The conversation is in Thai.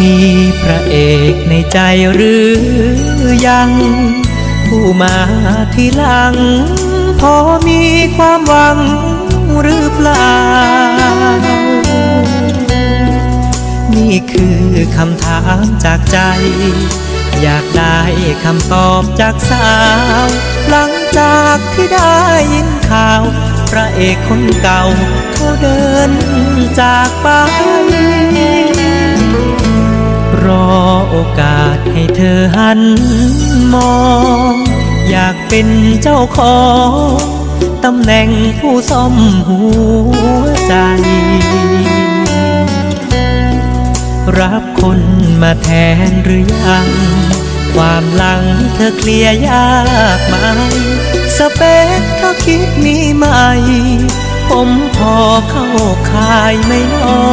มีพระเอกในใจหรือยัง ผู้มาทีหลัง พอมีความหวังหรือเปล่า นี่คือคำถามจากใจ อยากได้คำตอบจากสาว หลังจากที่ได้ยินข่าว พระเอกคนเก่าเขาเดินจากไป โอกาสให้เธอหันมอง อยากเป็นเจ้าของตำแหน่งผู้ซ่อมหัวใจ รับคนมาแทนหรือยัง ความหลังเธอเคลียร์ยากไหมสเปคเธอคิดมีไหม ผมพอเข้าคายไม่นอ